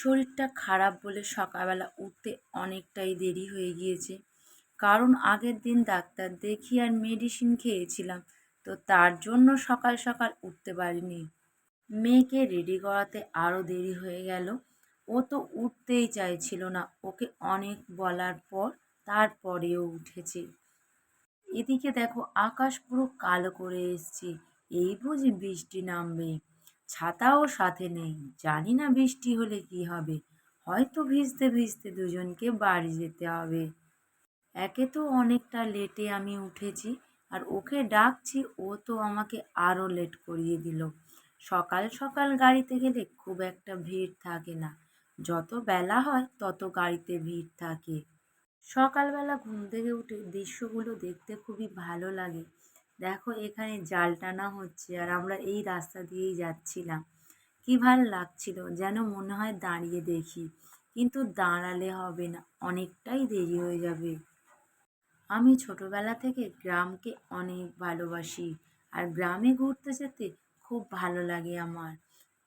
শরীরটা খারাপ বলে সকালবেলা উঠতে অনেকটাই দেরি হয়ে গিয়েছে। কারণ আগের দিন ডাক্তার দেখি আর মেডিসিন খেয়েছিলাম, তো তার জন্য সকাল সকাল উঠতে পারিনি। মেয়েকে রেডি করাতে আরও দেরি হয়ে গেল। ও তো উঠতেই চাইছিল না, ওকে অনেক বলার পর তারপরেও উঠেছে। এদিকে দেখো, আকাশ পুরো কালো করে এসছে, এই বুঝি বৃষ্টি নামবে ছাতাও সাথে নেই। জানি না বৃষ্টি হলে কি হবে। হয়তো ভিজতে ভিজতে দুজনকে বাড়ি যেতে হবে। একে তো অনেকটা লেটে আমি উঠেছি আর ওকে ডাকছি, ও তো আমাকে আরও লেট করিয়ে দিল। সকাল সকাল গাড়িতে গেলে খুব একটা ভিড় থাকে না। যত বেলা হয় তত গাড়িতে ভিড় থাকে। সকালবেলা ঘুম থেকে উঠে দৃশ্যগুলো দেখতে খুবই ভালো লাগে। দেখো এখানে জাল টানা হচ্ছে আর আমরা এই রাস্তা দিয়েই যাচ্ছিলাম। কি ভালো লাগছিল যেন মনে হয় দাঁড়িয়ে দেখি। কিন্তু দাঁড়ালে হবে না, অনেকটাই দেরি হয়ে যাবে। আমি ছোটবেলা থেকে গ্রামকে অনেক ভালোবাসি আর গ্রামে ঘুরতে যেতে খুব ভালো লাগে আমার।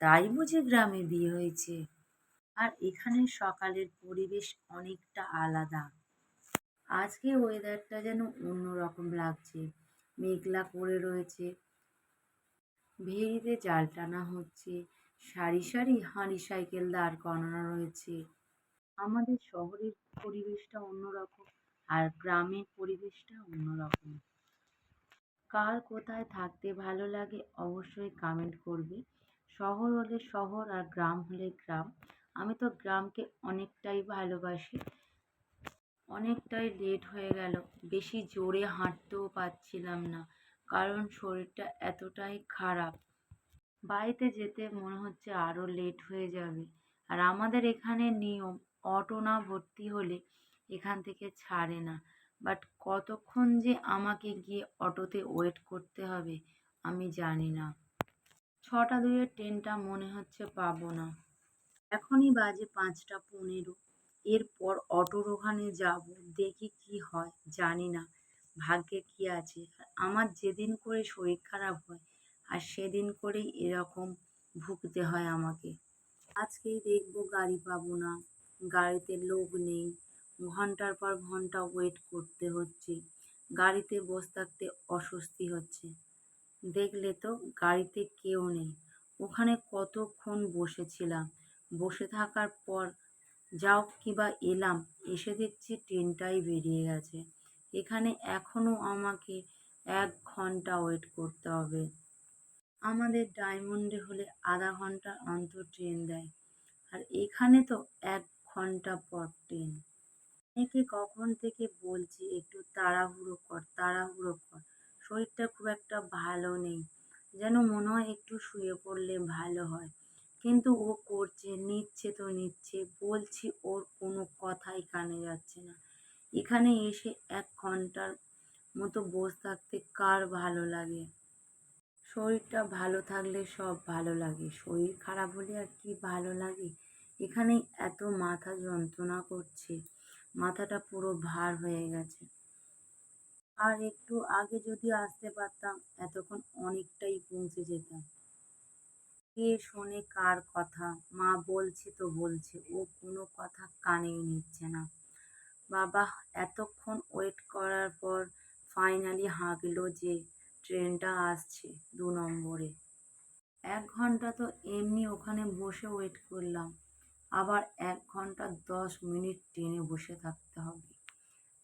তাই বুঝি গ্রামে বিয়ে হয়েছে। আর এখানে সকালের পরিবেশ অনেকটা আলাদা। আজকে ওয়েদারটা যেন অন্যরকম লাগছে। মেঘলা করে রয়েছে। ভেড়িতে জাল টানা হচ্ছে। সারি সারি হাঁড়ি সাইকেল দাঁড় করানো রয়েছে। আমাদের শহরের পরিবেশটা অন্যরকম আর গ্রামের পরিবেশটা অন্যরকম। কার কোথায় থাকতে ভালো লাগে অবশ্যই কমেন্ট করবে। শহর হলে শহর আর গ্রাম হলে গ্রাম। আমি তো গ্রামকে অনেকটাই ভালোবাসি। অনেকটাই লেট হয়ে গেল। বেশি জোরে হাঁটতেও পারছিলাম না, কারণ শরীরটা এতটাই খারাপ। বাড়িতে যেতে মনে হচ্ছে আরও লেট হয়ে যাবে। আর আমাদের এখানে নিয়ম, অটো না ভর্তি হলে এখান থেকে ছাড়ে না। বাট কতক্ষণ যে আমাকে গিয়ে অটোতে ওয়েট করতে হবে, আমি জানি না। ছটা দুইয়ের ট্রেনটা মনে হচ্ছে পাবো না। এখনই বাজে পাঁচটা পনেরো। এরপর অটোর ওখানে যাব, দেখি কি হয়, জানি না। ভাগ্যে কি আছে? আমার যেদিন করে শরীর খারাপ হয়, আর সেদিন করেই এরকম ভুগতে হয় আমাকে। আজকেই দেখব গাড়ি পাবো না, গাড়িতে লোক নেই, ঘণ্টার পর ঘণ্টা ওয়েট করতে হচ্ছে, গাড়িতে বসে থাকতে অস্বস্তি হচ্ছে। দেখলে তো গাড়িতে কেউ নেই, ওখানে কতক্ষণ বসেছিলাম? বসে থাকার পর যাও কিবা এলাম, এসে দেখছি ট্রেনটাই বেরিয়ে গেছে। এখানে এখনও আমাকে এক ঘণ্টা ওয়েট করতে হবে। আমাদের ডায়মন্ডে হলে আধা ঘণ্টা অন্তর ট্রেন দেয়। আর এখানে তো এক ঘণ্টা পর ট্রেন। একে কখন থেকে বলছি, একটু তাড়াহুড়ো কর তাড়াহুড়ো কর। শরীরটা খুব একটা ভালো নেই। যেন মনে হয় একটু শুয়ে পড়লে ভালো হয় কিন্তু ও করছে নিচ্ছে তো নিচ্ছে বলছি ওর কোনো কথাই কানে যাচ্ছে না। এখানে এসে এক ঘণ্টার মতো বসে থাকতে কার ভালো লাগে? শরীরটা ভালো থাকলে সব ভালো লাগে। শরীর খারাপ হলে আর কি ভালো লাগে? এখানে এত মাথা যন্ত্রণা করছে। মাথাটা পুরো ভার হয়ে গেছে। আর একটু আগে যদি আসতে পারতাম, এতক্ষণ অনেকটাই পৌঁছে যেতাম। কে শোনে কার কথা? মা বলছে তো বলছে, ও কোনো কথা কানেই নিচ্ছে না। বাবা, এতক্ষণ ওয়েট করার পর ফাইনালি হাঁকলো যে ট্রেনটা আসছে দু নম্বরে। এক ঘণ্টা তো এমনি ওখানে বসে ওয়েট করলাম। আবার এক ঘণ্টা দশ মিনিট ট্রেনে বসে থাকতে হবে।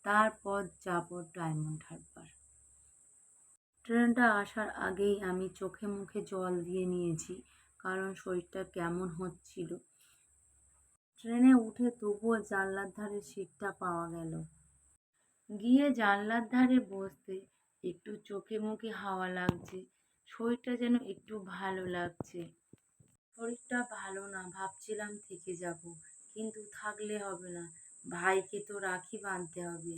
তারপর যাব ডায়মন্ড হারবার ট্রেনটা আসার আগেই আমি চোখে মুখে জল দিয়ে নিয়েছি, কারণ শরীরটা কেমন হচ্ছিল। ট্রেনে উঠে তবুও জানলার ধারে সিটটা পাওয়া গেল। গিয়ে জানলার ধারে বসতে একটু চোখে মুখে হাওয়া লাগছে, শরীরটা যেন একটু ভালো লাগছে। শরীরটা ভালো না, ভাবছিলাম থেকে যাব, কিন্তু থাকলে হবে না, ভাইকে তো রাখি বাঁধতে হবে।